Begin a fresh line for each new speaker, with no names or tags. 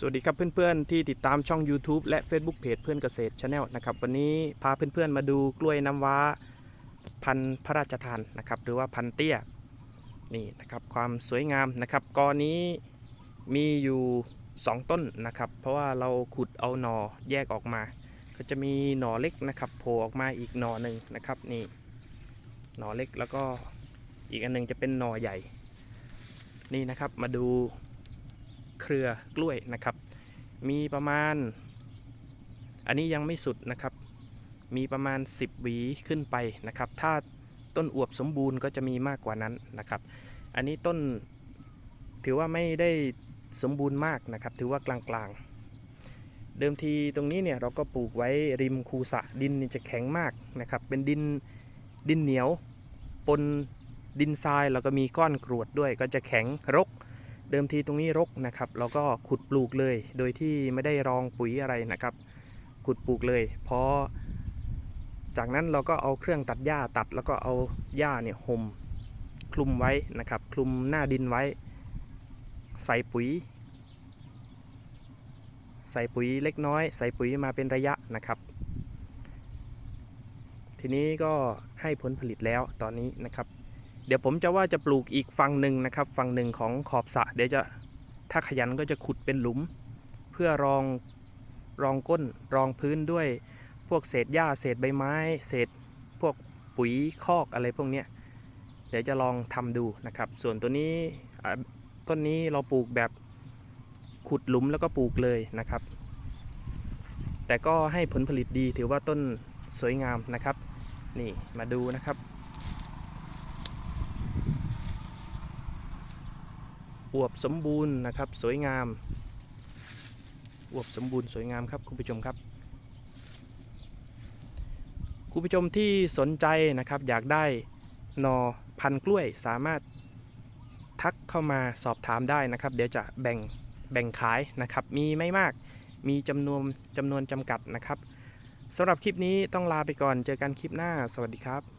สวัสดีครับเพื่อนๆที่ติดตามช่อง YouTube และ Facebook Page เพื่อนเกษตร Channel นะครับวันนี้พาเพื่อนๆมาดูกล้วยน้ำว้าพันธุ์พระราชทานนะครับหรือว่าพันเตี้ยนี่นะครับความสวยงามนะครับกอนี้มีอยู่ 2 ต้นนะครับเพราะว่าเราขุดเอาหน่อแยกออกมา ก็จะมีหน่อเล็กนะครับโผล่ออกมาอีกหน่อหนึ่งนะครับนี่หน่อเล็กแล้วก็อีกอันหนึงจะเป็นหน่อใหญ่นี่นะครับมาดู เครือกล้วยนะครับ มีประมาณ อันนี้ยังไม่สุดนะครับ มีประมาณ 10 หวีขึ้นไปนะครับ ถ้าต้นอวบสมบูรณ์ก็จะมีมากกว่านั้นนะครับ อันนี้ต้นถือว่าไม่ได้สมบูรณ์มากนะครับ ถือว่ากลางๆ เดิมทีตรงนี้เนี่ยเราก็ปลูกไว้ริมคูสะดินจะแข็งมากนะครับ เป็นดินดินเหนียวปนดินทรายแล้วก็มีก้อนกรวดด้วยก็จะแข็งรก เดิมทีตรงนี้รกนะครับเราก็ขุดปลูกเลย โดยที่ไม่ได้รองปุ๋ยอะไรนะครับ ขุดปลูกเลยพอจากนั้นเราก็เอาเครื่องตัดหญ้าตัดแล้วก็เอาหญ้าเนี่ยห่มคลุมไว้นะครับ คลุมหน้าดินไว้ ใส่ปุ๋ย ใส่ปุ๋ยเล็กน้อย ใส่ปุ๋ยมาเป็นระยะนะครับ ทีนี้ก็ให้ผลผลิตแล้วตอนนี้นะครับ เดี๋ยวผมจะว่าจะปลูกอีกฝั่งหนึ่งนะครับ ฝั่งหนึ่งของขอบสระเดี๋ยวจะถ้าขยันก็จะขุดเป็นหลุม เพื่อรองรองก้นรองพื้นด้วยพวกเศษหญ้าเศษใบไม้ เศษพวกปุ๋ยคอกอะไรพวกเนี้ยเดี๋ยวจะลองทำดูนะครับ ส่วนตัวนี้ต้นนี้เราปลูกแบบขุดหลุมแล้วก็ปลูกเลยนะครับ แต่ก็ให้ผลผลิตดีถือว่าต้นสวยงามนะครับ นี่มาดูนะครับ อวบสมบูรณ์นะครับ สวยงาม อวบสมบูรณ์สวยงามครับคุณผู้ชมครับ คุณผู้ชมที่สนใจนะครับอยากได้นอพันธ์กล้วยสามารถทักเข้ามาสอบถามได้นะครับ เดี๋ยวจะแบ่งแบ่งขายนะครับ มีไม่มากมีจำนวนจำนวนจำกัดนะครับสำหรับคลิปนี้ต้องลาไปก่อนเจอกันคลิปหน้า สวัสดีครับ